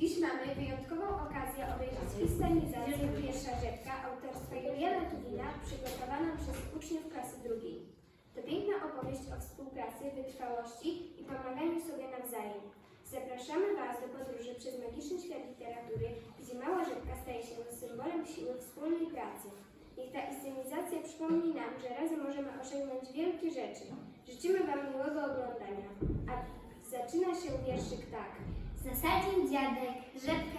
Dziś mamy wyjątkową okazję obejrzeć inscenizację Pierwsza Rzepka autorstwa Juliana Tuwina przygotowaną przez uczniów klasy drugiej. To piękna opowieść o współpracy, wytrwałości i pomaganiu sobie nawzajem. Zapraszamy Was do podróży przez magiczny świat literatury, gdzie mała rzepka staje się symbolem siły wspólnej pracy. Niech ta inscenizacja przypomni nam, że razem możemy osiągnąć wielkie rzeczy. Życzymy Wam miłego oglądania. A zaczyna się wierszyk tak. Zasadził dziadek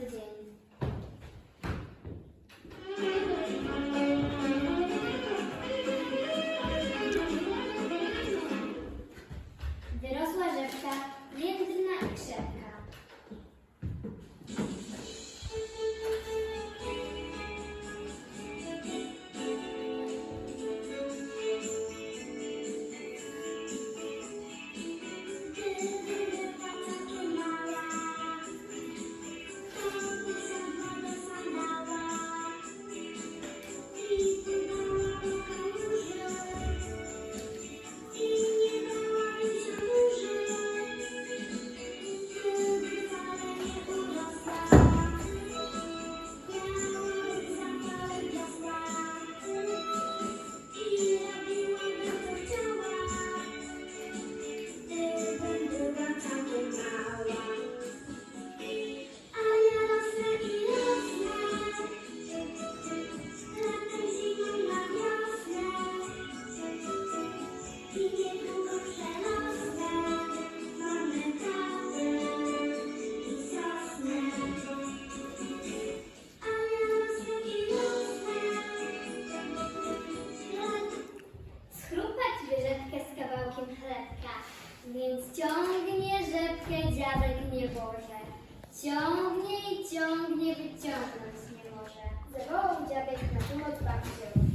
today. Dziadek nieboże. Ciągnie i ciągnie, wyciągnąć nie może. Zawołał dziadek na pomoc babcię.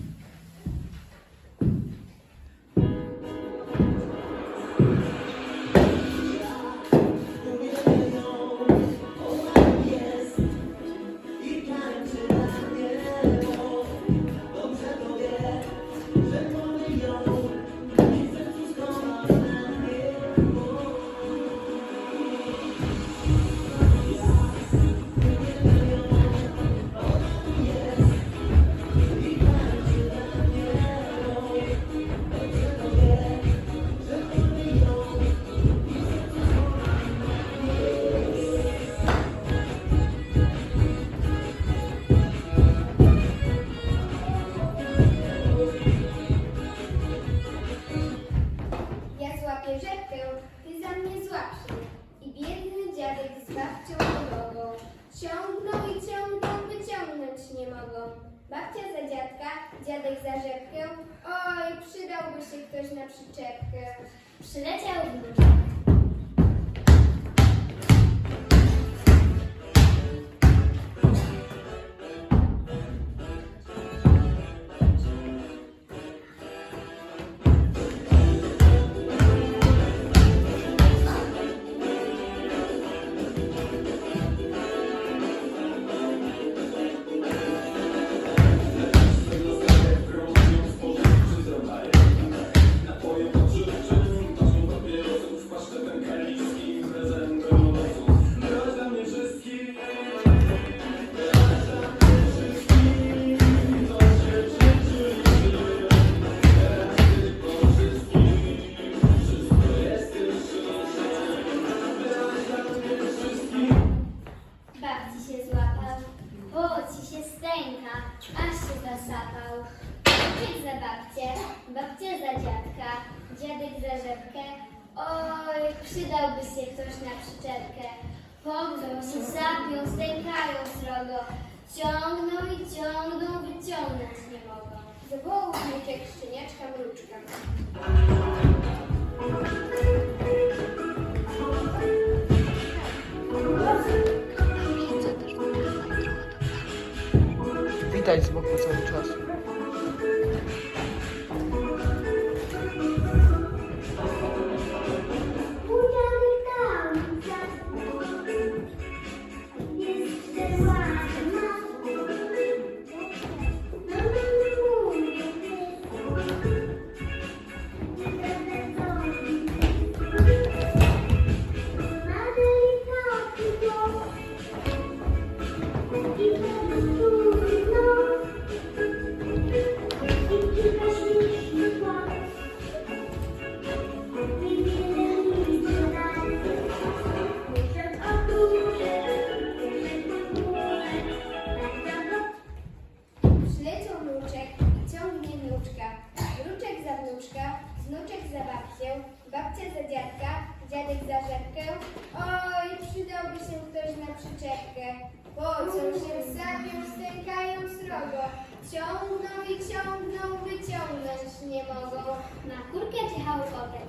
Babcia za dziadka, dziadek za rzepkę. Oj, przydałby się ktoś na przyczepkę. Przyleciał wróżek. potem się zapiął, stękają srogo. Ciągną i ciągną, wyciągnąć nie mogą. Zawołał mnie jak szczeniaczka mruczka. Babcia za dziadka, dziadek za rzepkę. Oj, przydałby się ktoś na przyczepkę. Pocą się, sabią, stękają srogo. Ciągną i ciągną, wyciągnąć nie mogą. Na kurkę czy chałupę?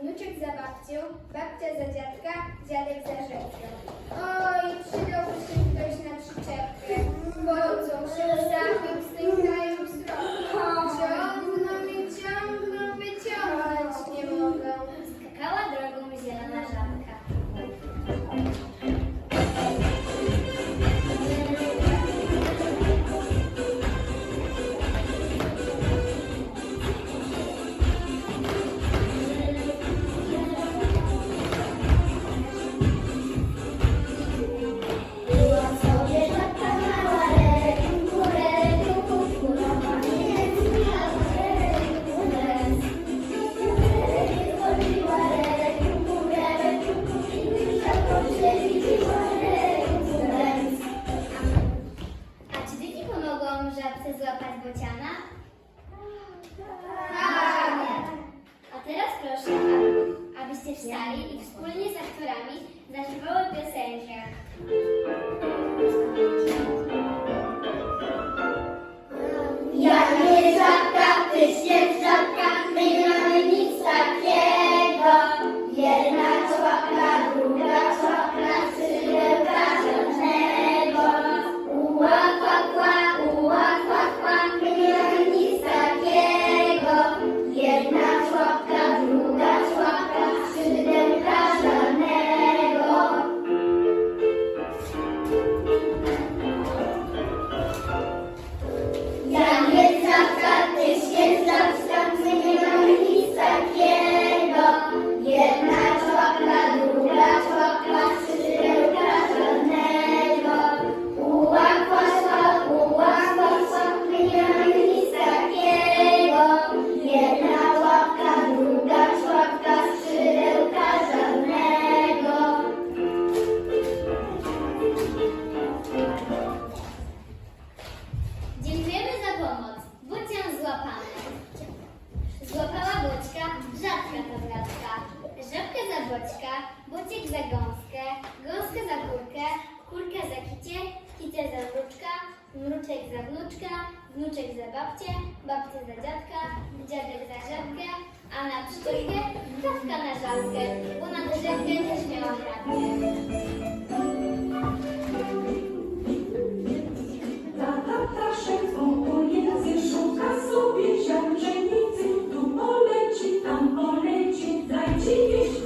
wnuczek za babcią, babcia za dziadka, dziadek za rzecją. Oj, przydałby się ktoś na przyczepkę. Chodzą się w zachód z. bucioczka, za gąskę, gąskę za kurkę, kurkę za kicie, kicie za wnuczka, wnuczek za wnuczka, wnuczek za babcię, babcię za dziadka, dziadek za żabkę, a na pszczółkę kawka na żabkę, bo na tę żabkę też miałam rabkę. Dziś